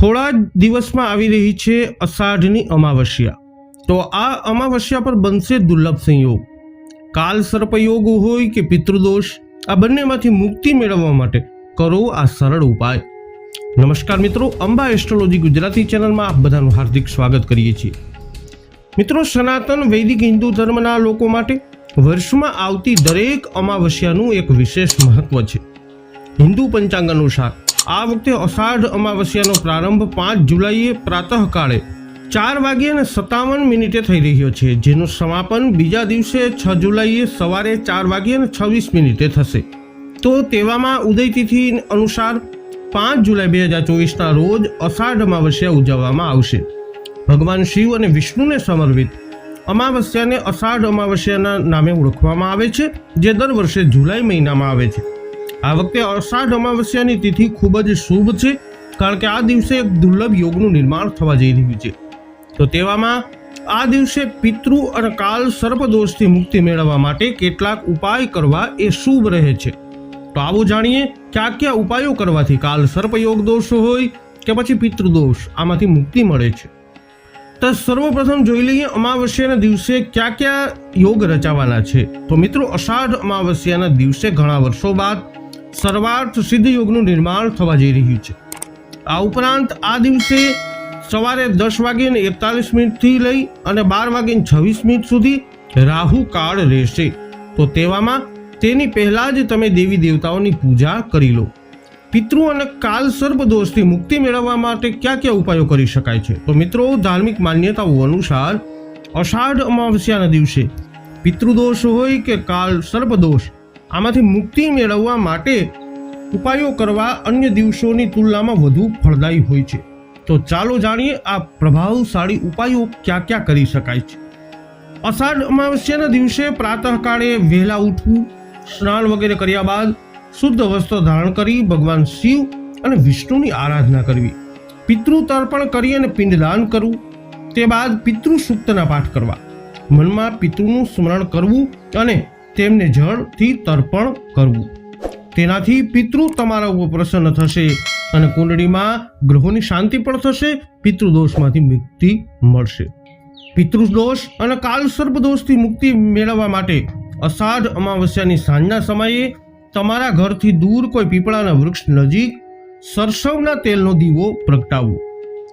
થોડા જ દિવસમાં આવી રહી છે અષાઢની અમાવસ્યા. તો આ અમાવસ્યા પર બનશે દુર્લભ સંયોગ. કાલ સર્પયોગ હોય કે પિતૃદોષ, આ બંનેમાંથી મુક્તિ મેળવવા માટે કરો આ સરળ ઉપાય. નમસ્કાર મિત્રો, અંબા એસ્ટ્રોલોજી ગુજરાતી ચેનલમાં આપ બધાનું હાર્દિક સ્વાગત કરીએ છીએ. મિત્રો, સનાતન વૈદિક હિન્દુ ધર્મના લોકો માટે વર્ષમાં આવતી દરેક અમાવસ્યાનું એક વિશેષ મહત્વ છે. હિન્દુ પંચાંગ અનુસાર આ વખતે અષાઢ અમાવસ્યાનો પ્રારંભ પાંચ જુલાઈએ પ્રાતઃકાળે ચાર વાગ્યે અને સત્તાવન મિનિટે થઈ રહ્યો છે, જેનું સમાપન બીજા દિવસે છ જુલાઈએ સવારે ચાર વાગ્યે અને છવ્વીસ મિનિટે થશે. તો તેવામાં ઉદયતિથિ અનુસાર પાંચ જુલાઈ બે હજાર ચોવીસના રોજ અષાઢ અમાવસ્યા ઉજવવામાં આવશે. ભગવાન શિવ અને વિષ્ણુને સમર્પિત અમાવસ્યાને અષાઢ અમાવસ્યાના નામે ઓળખવામાં આવે છે, જે દર વર્ષે જુલાઈ મહિનામાં આવે છે. આ વખતે અષાઢ અમાવસ્યાની તિથિ ખૂબ જ શુભ છે, કારણ કે આ દિવસે એક દુર્લભ યોગનું નિર્માણ થવા જઈ રહ્યું છે. તો તેવામાં આ દિવસે પિતૃ અને કાલ સર્પદોષથી મુક્તિ મેળવવા માટે કેટલાક ઉપાય કરવા એ શુભ રહે છે. તો આવો જાણીએ કયા કયા ઉપાયો કરવાથી કાલ સર્પયોગ દોષ હોય કે પછી પિતૃદોષ આમાંથી મુક્તિ મળે છે. તો સર્વપ્રથમ જોઈ લઈએ અમાવસ્યાના દિવસે કયા કયા યોગ રચાવાના છે. તો મિત્રો, અષાઢ અમાવસ્યાના દિવસે ઘણા વર્ષો બાદ સર્વાર્થ સિદ્ધ યોગનું નિર્માણ થવા જઈ રહ્યું છે. આ ઉપરાંત આ દિવસે સવારે દસ વાગીને એકતાલીસ મિનિટથી લઈ અને બાર વાગીને છવ્વીસ મિનિટ સુધી રાહુ કાળ રહેશે. તો તેવામાં તેની પહેલાં જ તમે દેવી દેવતાઓની પૂજા કરી લો. પિતૃ અને કાલ સર્પ દોષથી મુક્તિ મેળવવા માટે કયા કયા ઉપાયો કરી શકાય છે? તો મિત્રો, ધાર્મિક માન્યતાઓ અનુસાર અષાઢ અમાવસ્યાના દિવસે પિતૃદોષ હોય કે કાલ સર્પ દોષ આમાંથી મુક્તિ મેળવવા માટે ઉપાયો કરવા અન્ય દિવસોની તુલનામાં વધુ ફળદાયી હોય છે. તો ચાલો જાણીએ આ પ્રભાવશાળી ઉપાયો ક્યાં ક્યાં કરી શકાય છે. અષાઢ અમાવસ્યાના દિવસે પ્રાતઃકાળે વહેલા ઉઠવું, સ્નાન વગેરે કર્યા બાદ શુદ્ધ વસ્ત્ર ધારણ કરી ભગવાન શિવ અને વિષ્ણુની આરાધના કરવી પિતૃ તર્પણ કરી અને પિંડદાન કરવું, તે બાદ પિતૃ સૂક્તના પાઠ કરવા, મનમાં પિતૃનું સ્મરણ કરવું અને તેમને જળથી તર્પણ કરવું. તેનાથી પિતૃ તમારા ઉપર પ્રસન્ન થશે અને કુંડળીમાં ગ્રહોની શાંતિ પણ થશે, પિતૃદોષમાંથી મુક્તિ મળશે. પિતૃદોષ અને કાલ સર્પ દોષથી મુક્તિ મેળવવા માટે અષાઢ અમાવસ્યાની સાંજના સમયે તમારા ઘરથી દૂર કોઈ પીપળાના વૃક્ષ નજીક સરસવના તેલનો દીવો પ્રગટાવવો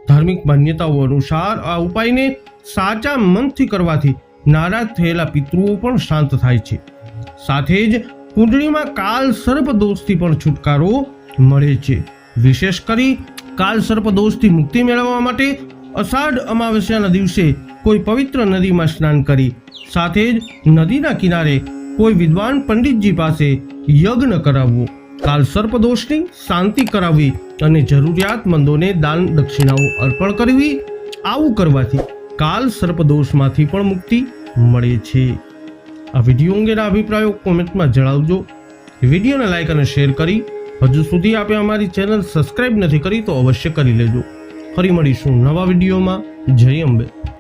ધાર્મિક માન્યતાઓ અનુસાર આ ઉપાયને સાચા મનથી કરવાથી નારાજ થયેલા પિતૃઓ પણ શાંત થાય છે. સાથે જ કુંડળીમાં કાલ સર્પ દોષથી પણ છુટકારો મળે છે. વિશેષ કરી, કાલ સર્પ દોષથી મુક્તિ મેળવવા માટે અષાઢ અમાવસ્યાના દિવસે કોઈ પવિત્ર નદીમાં સ્નાન કરી, સાથે જ નદીના કિનારે કોઈ વિદ્વાન પંડિતજી પાસે યજ્ઞ કરાવવો. કાલ સર્પદોષની શાંતિ કરાવવી અને જરૂરિયાતમંદોને દાન દક્ષિણાઓ અર્પણ કરવી, આવું કરવાથી કાલ સર્પદોષમાંથી પણ મુક્તિ મળે છે. આ વીડિયો અંગેના અભિપ્રાયો કોમેન્ટમાં જણાવજો. વિડીયોને લાઇક અને શેર કરી હજુ સુધી આપે અમારી ચેનલ સબસ્ક્રાઇબ નથી કરી તો અવશ્ય કરી લેજો. ફરી મળીશું નવા વિડીયોમાં. જય અંબે.